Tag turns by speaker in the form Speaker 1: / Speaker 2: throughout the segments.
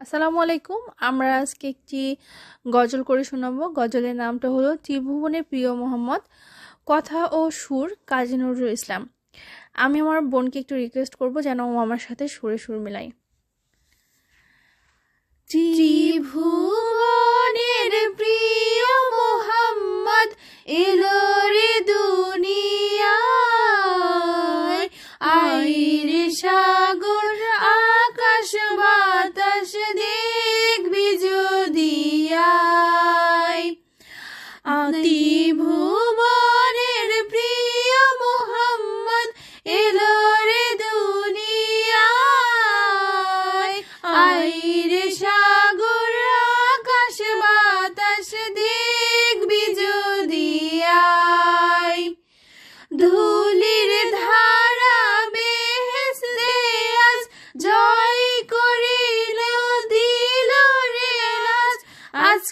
Speaker 1: আসসালামু আলাইকুম। আমরা আজকে একটি গজল করে শোনাবো। গজলের নামটা হলো ত্রিভুবনের প্রিয় মোহাম্মদ, কথা ও সুর কাজী নজরুল ইসলাম। আমি আমার বোনকে একটু রিকোয়েস্ট করব যেন ও আমার সাথে সুরে সুর মেলাই ত্রিভুবনের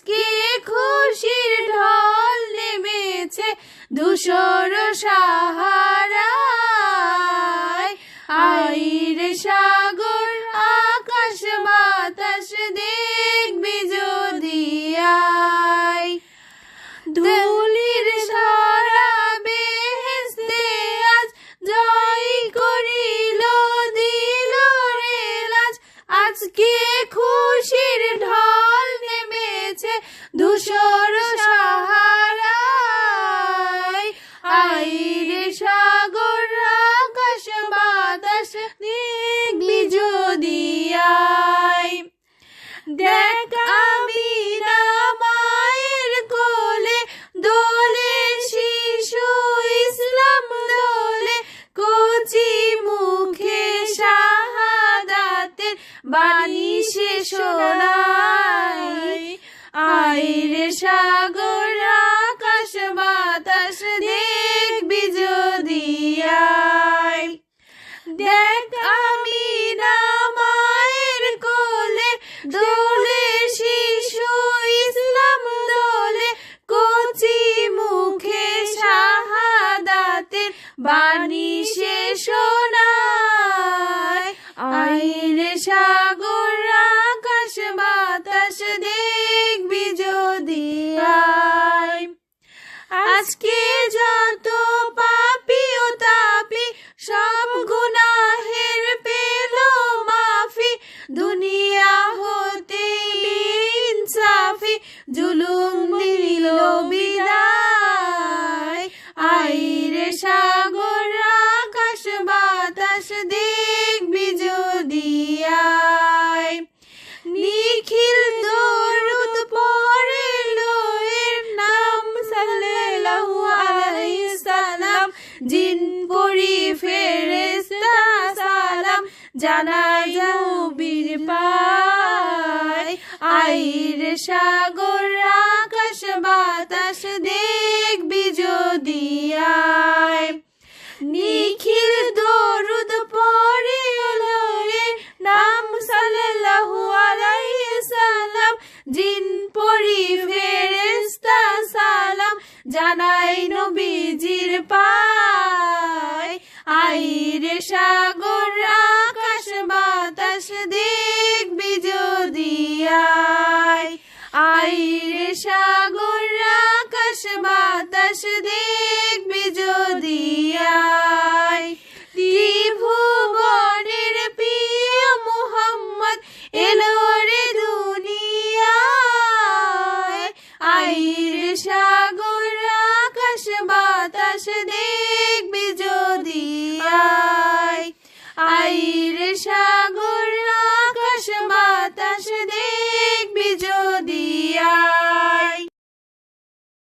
Speaker 1: আজকে খুশির ঢল নেমেছে ধূসর সাহারায়? আইরে সাগর, আকাশ বাতাস দেখবি যদি জয় আজকে খুশির ঢল নেমেছে ধূসর সাহারায়। আইরে সাগর, আকাশ, বাতাস দেখ আমি কোলে, দোলে শিশু ইসলাম দোলে, কচি মুখে শাহাদাতের বাণী আজকে যত জিন পরি ফেরেশতা সালাম জানাই নবীর পায়। আইরে সাগর আকাশ বাতাস দেখবি যদি নিখিল দরুদ পড়ে লয়ে নাম সাল্লাল্লাহু আলাইহি সাল্লাম জিন পরি ফেরেশতা সালাম জানাই নবীজির পায়। আইরে সাগর, আকাশ, বাতাস দেখবি যদি আয় আইরে সাগর, আকাশ, বাতাস দেখবি যদি আয় ত্রিভুবনের প্রিয় মোহাম্মদ এলো রে দুনিয়ায়। আইরে সাগর